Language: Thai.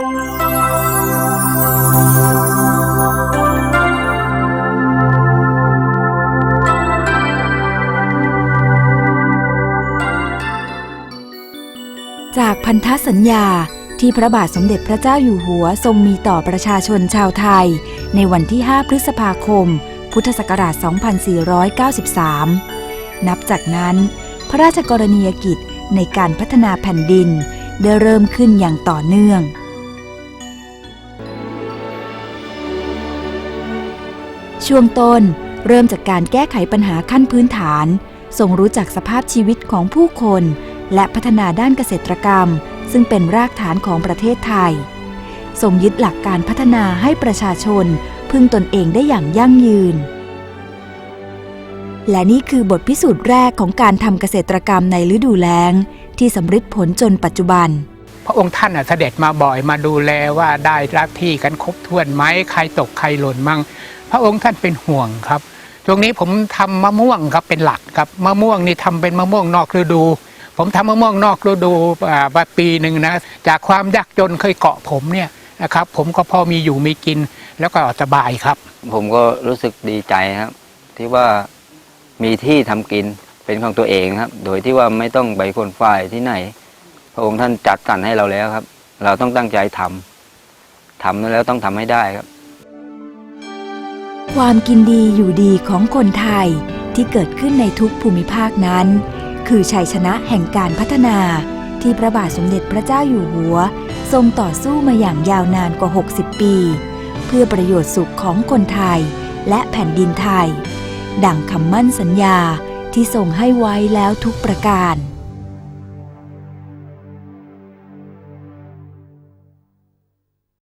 จากพันธสัญญาที่พระบาทสมเด็จพระเจ้าอยู่หัวทรงมีต่อประชาชนชาวไทย ในวันที่ 5 พฤษภาคม พุทธศักราช 2493 นับจากนั้น พระราชกรณียกิจในการพัฒนาแผ่นดิน ได้เริ่มขึ้นอย่างต่อเนื่อง ช่วงต้นเริ่มจากการแก้ไขปัญหาขั้นพื้นฐานทรงรู้จักสภาพชีวิตของผู้คน และพัฒนาด้านเกษตรกรรม ซึ่งเป็นรากฐานของประเทศไทยทรงยึดหลักการพัฒนาให้ประชาชน พึ่งตนเองได้อย่างยั่งยืน และนี่คือบทพิสูจน์แรกของการทำเกษตรกรรมในฤดูแล้ง ที่สำเร็จผลจนปัจจุบัน พระองค์ท่านเสด็จมาบ่อยมาดูแลว่าได้รับที่กันครบถ้วนไหมใครตกใครหล่นมั่ง พระองค์ท่านเป็นห่วงครับช่วงนี้ผมทำมะม่วงครับเป็นหลักครับมะม่วงนี่ทำเป็นมะม่วงนอกฤดู ผมทำมะม่วงนอกฤดูมาปีหนึ่งนะจากความยากจนเคยเกาะผมเนี่ยนะครับ ผมก็พอมีอยู่มีกินแล้วก็สบายครับ ผมก็รู้สึกดีใจครับ ที่ว่ามีที่ทำกินเป็นของตัวเองครับ โดยที่ว่าไม่ต้องไปคนฝ่ายที่ไหน พระองค์ท่านจัดสรรให้เราแล้วครับ เราต้องตั้งใจทำทำแล้วต้องทำให้ได้ครับ ความกินดีอยู่ดีของคนไทยที่เกิดขึ้นในทุกภูมิภาคนั้น คือชัยชนะแห่งการพัฒนาที่พระบาทสมเด็จพระเจ้าอยู่หัว ทรงต่อสู้มาอย่างยาวนานกว่า 60 ปี เพื่อประโยชน์สุขของคนไทยและแผ่นดินไทย ดังคำมั่นสัญญาที่ทรงให้ไว้แล้วทุกประการ